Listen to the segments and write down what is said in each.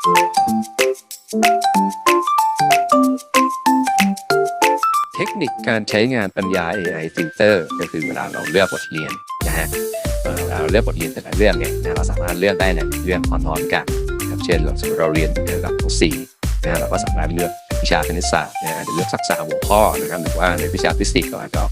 เทคนิคการใช้งานปัญญา AI filter ก็คือเวลาเราเลือกบทเรียนนะฮะเราเลือกบทเรียนแต่ละเรื่องเนี่ยนะเราสามารถเลือกได้ในเรื่องพร้อมๆกันนะครับเช่นเราสมมติเราเรียนเกี่ยวกับวสี่นะเราก็สามารถเลือกวิชาคณิตศาสตร์นะฮะอาจจะเลือกสักสามหัวข้อนะครับหรือว่าในวิชาฟิสิกส์ก็อาจจะ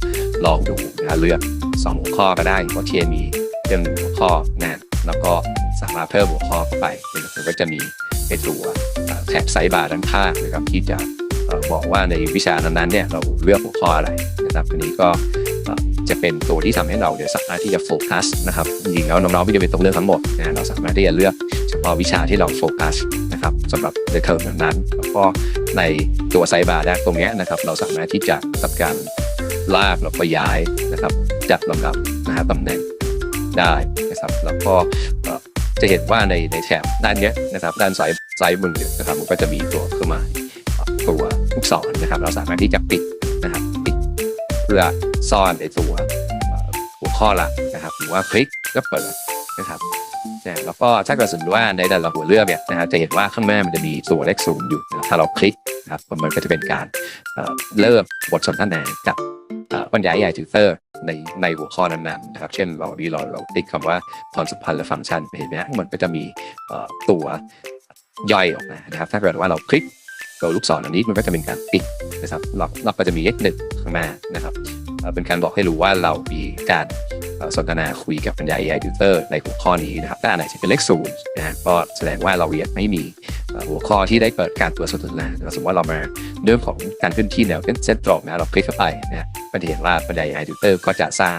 ลองดูนะเลือกสองหัวข้อก็ได้เพราะเคมีเรื่องหนึ่งหัวข้อนะฮะแล้วก็สามารถเพิ่มหัวข้อเข้าไปนะครับก็จะมี ไอตัวแท็บไซด์บาร์ด้านข้างนะครับที่จะบอกว่าในวิชานั้นๆเนี่ยเราเลือกหัวข้ออะไรนะครับอันนี้ก็จะเป็นตัวที่ทำให้เราเนี่ยสามารถที่จะโฟกัสนะครับจริงๆแล้วน้องๆไม่จำเป็นต้องเลือกทั้งหมดนะเราสามารถที่จะเลือกเฉพาะวิชาที่เราโฟกัสนะครับสำหรับในเทอมนั้นแล้วก็ในตัวไซบาร์ด้านตรงนี้นะครับเราสามารถที่จะทำการลากแล้วก็ย้ายนะครับจัดลำดับนะฮะตำแหน่งได้นะครับแล้วก็ จะเห็นว่าในในแถบด้านนี้นะครับด้านซ้ายซ้ายมือเนี่ยนะครับมันก็จะมีตัวเครื่องหมาตัวลูกศรนะครับ เราสามารถที่จะปิดนะครับปิดเพื่อซ่อนในตัวหัวข้อหลักนะครับหรือว่าคลิกก็เปิดนะครับแล้วก็ถ้าเกิดสมมติว่าในแต่ละหัวเลือกเนี่ยนะครับจะเห็นว่าข้างหน้ามันจะมีตัวเลขศูนย์อยู่นะถ้าเราคลิกนะครับมันก็จะเป็นการเอ่อเริ่มบทสนทนากับบรรยายใหญ่ทิวเตอร์ ในในหัวข้อนั้นๆนะครับ เช่นเราดีเราเราติ๊กคำว่าความสัมพันธ์และฟังก์ชันเห็นไหมมันก็จะมีตัวย่อยออกมานะครับ ถ้าเกิดว่าเราคลิกตัวลูกศรอันนี้มันก็จะเป็นการปิดนะครับเราเราก็จะมีเลขหนึ่งข้างหน้านะครับเป็นการบอกให้รู้ว่าเรามีการ สนทนาคุยกับปัญญา AI tutor ในหัวข้อนี้นะครับถ้าอันไหนจะเป็นเลขศูนย์นะก็แสดงว่าเรายังไม่มีหัวข้อที่ได้เปิดการตัวสนทนานะสมมติว่าเรามาเรื่องของการขึ้นที่แนวเส้นตรงนะเราคลิกเข้าไปนะฮะก็จะเห็นว่าปัญญา AI tutor ก็จะสร้าง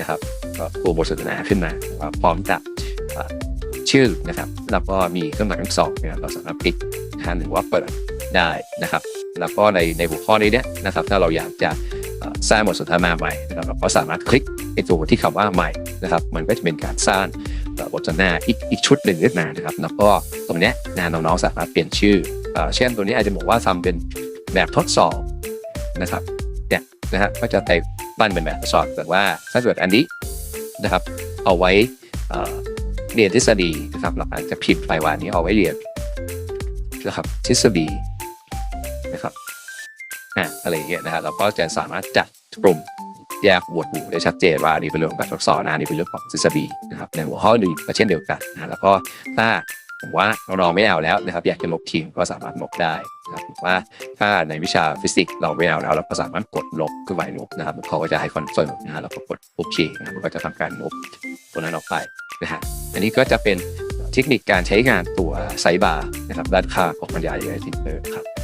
นะครับตัวบทสนทนาขึ้นมาพร้อมกับชื่อนะครับแล้วก็มีเครื่องหมายทั้งสองนะครับเราสามารถปิดหรือว่าเปิดได้นะครับ แล้วก็ในในหัวข้อนี้เนี่ยนะครับ ถ้าเราอยากจะ สร้างบทสนทนาใหม่นะครับเราก็สามารถคลิกไอตัวที่คำว่าใหม่นะครับ มันก็จะเป็นการสร้างบทสนทนาอีกอีกชุดหนึ่งขึ้นมานะครับ แล้วก็ตรงนี้นะน้องๆสามารถเปลี่ยนชื่อเช่นตัวนี้อาจจะบอกว่าทำเป็นแบบทดสอบนะครับเนี่ยนะฮะก็จะไปปั้นเป็นแบบทดสอบแต่ว่าถ้าเกิดอันนี้นะครับ เอาไว้เเรียนทฤษฎีนะครับเราอาจจะพิมพ์ไปว่านนี้เอาไว้เรียนนะครับทฤษฎีนะครับ อะไรอย่างเงี้ยนะฮะเราก็จะสามารถจัดกลุ่มแยกหมวดหมู่ได้ชัดเจนว่านี่เป็นเรื่องของการทดสอบนะนี่เป็นเรื่องของทฤษฎีนะครับในหัวข้ออื่นก็เช่นเดียวกันนะแล้วก็ถ้าผมว่าน้องๆไม่เอาแล้วนะครับอยากจะลบทิ้งก็สามารถลบได้นะครับว่าถ้าในวิชาฟิสิกส์เราไม่เอาแล้วเราก็สามารถกดลบคือไว้ลบนะครับเขาก็จะให้คอนเฟิร์มนะฮะแล้วก็กดปุ๊บชี้นะครับมันก็จะทำการลบตัวนั้นออกไปนะฮะอันนี้ก็จะเป็นเทคนิคการใช้งานตัวไซบาร์นะครับด้านข้าของบรรยาย AI Tinker ครับ